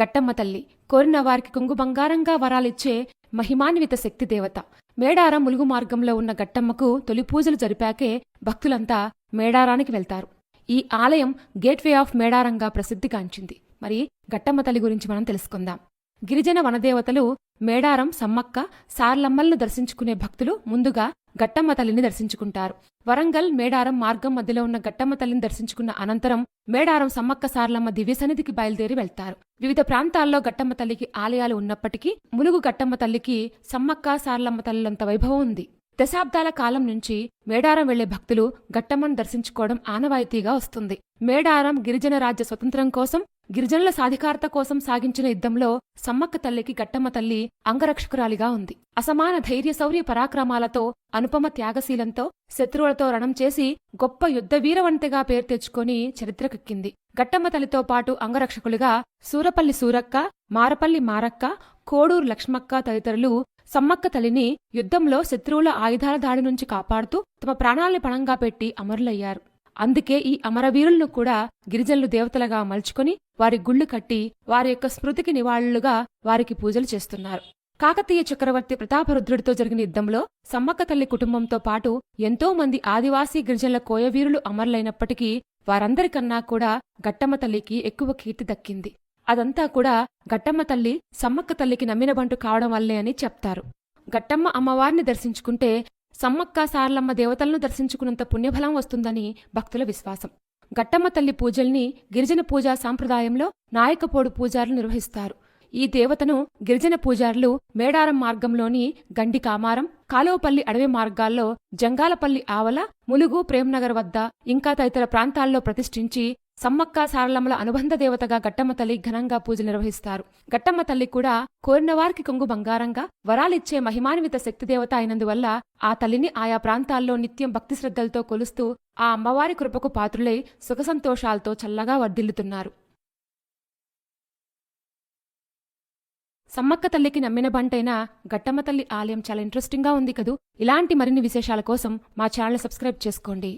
గట్టమ్మ తల్లి కోరిన వారికి కొంగు బంగారంగా వరాలిచ్చే మహిమాన్విత శక్తి దేవత. మేడారం ములుగు మార్గంలో ఉన్న గట్టమ్మకు తొలి పూజలు జరిపాకే భక్తులంతా మేడారానికి వెళ్తారు. ఈ ఆలయం గేట్వే ఆఫ్ మేడారంగా ప్రసిద్ధిగాంచింది మరి గట్టమ్మ తల్లి గురించి మనం తెలుసుకుందాం. గిరిజన వనదేవతలు మేడారం సమ్మక్క సార్లమ్మలను దర్శించుకునే భక్తులు ముందుగా గట్టమ్మ తల్లిని దర్శించుకుంటారు. వరంగల్ మేడారం మార్గం మధ్యలో ఉన్న గట్టమ్మ తల్లిని దర్శించుకున్న అనంతరం మేడారం సమ్మక్క సార్లమ్మ దివ్య సన్నిధికి బయలుదేరి వెళ్తారు. వివిధ ప్రాంతాల్లో గట్టమ్మ తల్లికి ఆలయాలు ఉన్నప్పటికీ ములుగు గట్టమ్మ తల్లికి సమ్మక్క సార్లమ్మ తల్లిలంత వైభవం ఉంది. దశాబ్దాల కాలం నుంచి మేడారం వెళ్ళే భక్తులు గట్టమ్మను దర్శించుకోవడం ఆనవాయితీగా వస్తుంది. మేడారం గిరిజన రాజ్య స్వతంత్రం కోసం గిరిజనుల సాధికారత కోసం సాగించిన యుద్ధంలో సమ్మక్క తల్లికి గట్టమ్మ తల్లి అంగరక్షకురాలిగా ఉంది. అసమాన ధైర్య శౌర్య పరాక్రమాలతో అనుపమ త్యాగశీలంతో శత్రువులతో రణం చేసి గొప్ప యుద్ధ వీరవంతగా పేరు తెచ్చుకొని చరిత్రకెక్కింది. గట్టమ్మ తల్లితో పాటు అంగరక్షకులుగా సూరపల్లి సూరక్క మారపల్లి మారక్క కోడూరు లక్ష్మక్క తదితరులు సమ్మక్క తల్లిని యుద్ధంలో శత్రువుల ఆయుధాల దాడి నుంచి కాపాడుతూ తమ ప్రాణాల్ని పణంగా పెట్టి అమరులయ్యారు. అందుకే ఈ అమరవీరులను కూడా గిరిజనులు దేవతలుగా మలుచుకొని వారి గుళ్ళు కట్టి వారి యొక్క స్మృతికి నివాళులుగా వారికి పూజలు చేస్తున్నారు. కాకతీయ చక్రవర్తి ప్రతాపరుద్రుడితో జరిగిన యుద్ధంలో సమ్మక్క తల్లి కుటుంబంతో పాటు ఎంతో మంది ఆదివాసీ గిరిజనుల కోయవీరులు అమరులైనప్పటికీ వారందరికన్నా కూడా గట్టమ్మ తల్లికి ఎక్కువ కీర్తి దక్కింది. అదంతా కూడా గట్టమ్మ తల్లి సమ్మక్క తల్లికి నమ్మిన బంటు కావడం వల్లే అని చెప్తారు. గట్టమ్మ అమ్మవారిని దర్శించుకుంటే సమ్మక్క సార్లమ్మ దేవతలను దర్శించుకున్నంత పుణ్యఫలం వస్తుందని భక్తుల విశ్వాసం. గట్టమ్మ తల్లి పూజల్ని గిరిజన పూజా సాంప్రదాయంలో నాయకపోడు పూజారులు నిర్వహిస్తారు. ఈ దేవతను గిరిజన పూజారులు మేడారం మార్గంలోని గండి కామారం కాలువపల్లి అడవి మార్గాల్లో జంగాలపల్లి ఆవల ములుగు ప్రేమ్నగర్ వద్ద ఇంకా తదితర ప్రాంతాల్లో ప్రతిష్ఠించి సమ్మక్క సారలమ్మల అనుబంధ దేవతగా గట్టమ్మ తల్లి ఘనంగా పూజలు నిర్వహిస్తారు. గట్టమ్మ తల్లి కూడా కోరిన వారికి కొంగు బంగారంగా వరాలిచ్చే మహిమాన్విత శక్తి దేవత అయినందువల్ల ఆ తల్లిని ఆయా ప్రాంతాల్లో నిత్యం భక్తి శ్రద్ధలతో కొలుస్తూ ఆ అమ్మవారి కృపకు పాత్రులై సుఖ సంతోషాలతో చల్లగా వర్ధిల్లుతున్నారు. సమ్మక్క తల్లికి నమ్మిన బంటైన గట్టమ్మ తల్లి ఆలయం చాలా ఇంట్రెస్టింగ్గా ఉంది కదూ? ఇలాంటి మరిన్ని విశేషాల కోసం మా ఛానల్ సబ్స్క్రైబ్ చేసుకోండి.